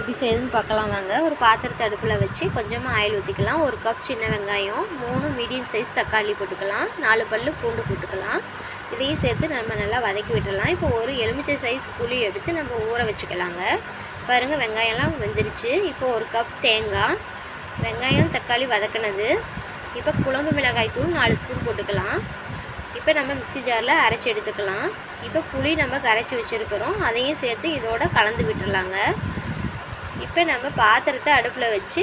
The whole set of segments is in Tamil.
எப்படி செய்யணும்னு பார்க்கலாம் வாங்க. ஒரு பாத்திரத்தை அடுப்பில் வச்சு கொஞ்சமாக ஆயில் ஊற்றிக்கலாம் ஒரு கப் சின்ன வெங்காயம் மூணு மீடியம் சைஸ் தக்காளி போட்டுக்கலாம். நாலு பல் பூண்டு போட்டுக்கலாம். இதையும் சேர்த்து நம்ம நல்லா வதக்கி விட்டுடலாம். இப்போ ஒரு எலுமிச்சை சைஸ் புளி எடுத்து நம்ம ஊற வச்சுக்கலாங்க. பாருங்கள் வெங்காயம்லாம் வெந்துருச்சு. இப்போ ஒரு கப் தேங்காய் வெங்காயம் தக்காளி வதக்கினது. இப்போ குழம்பு மிளகாய் தூள் நாலு ஸ்பூன் போட்டுக்கலாம். இப்போ நம்ம மிக்ஸி ஜாரில் அரைச்சி எடுத்துக்கலாம். இப்போ புளி நம்ம கரைச்சி வச்சுருக்கிறோம். அதையும் சேர்த்து இதோட கலந்து விட்டுடலாங்க. இப்போ நம்ம பாத்திரத்தை அடுப்பில் வச்சு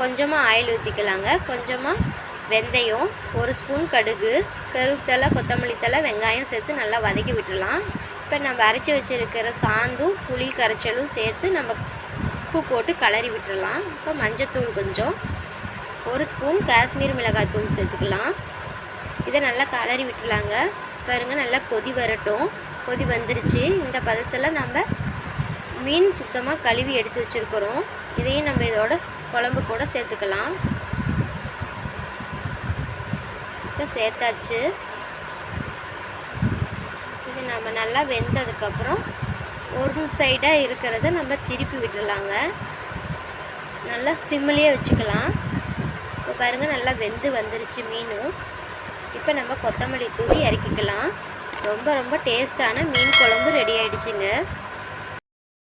கொஞ்சமாக ஆயில் ஊற்றிக்கலாங்க கொஞ்சமாக வெந்தயம் ஒரு ஸ்பூன் கடுகு கருவேப்பிலை கொத்தமல்லி தழை வெங்காயம் சேர்த்து நல்லா வதக்கி விட்டுடலாம். இப்போ நம்ம அரைச்சி வச்சுருக்கிற சாந்தும் புளி கரைச்சலும் சேர்த்து நம்ம உப்பு போட்டு கிளறி விட்டுடலாம். இப்போ மஞ்சத்தூள் கொஞ்சம் ஒரு ஸ்பூன் காஷ்மீர் மிளகாய் தூள் சேர்த்துக்கலாம். இதை நல்லா கலரி விட்டுலாங்க பாருங்க நல்லா கொதி வரட்டும். கொதி வந்துருச்சு. இந்த பதத்தில் நம்ம மீன் சுத்தமாக கழுவி எடுத்து வச்சுருக்குறோம். இதையும் நம்ம இதோட குழம்பு கூட சேர்த்துக்கலாம். இப்போ சேர்த்தாச்சு. இது நம்ம நல்லா வெந்ததுக்கப்புறம் ஒரு சைடாக இருக்கிறத நம்ம திருப்பி விட்டுடலாங்க நல்லா சிம்மிலேயே வச்சுக்கலாம். இப்போ பாருங்கள் நல்லா வெந்து வந்துருச்சு மீனும் இப்போ நம்ம கொத்தமல்லி தூவி இறக்கிக்கலாம். ரொம்ப ரொம்ப டேஸ்டான மீன் குழம்பு ரெடி ஆகிடுச்சிங்க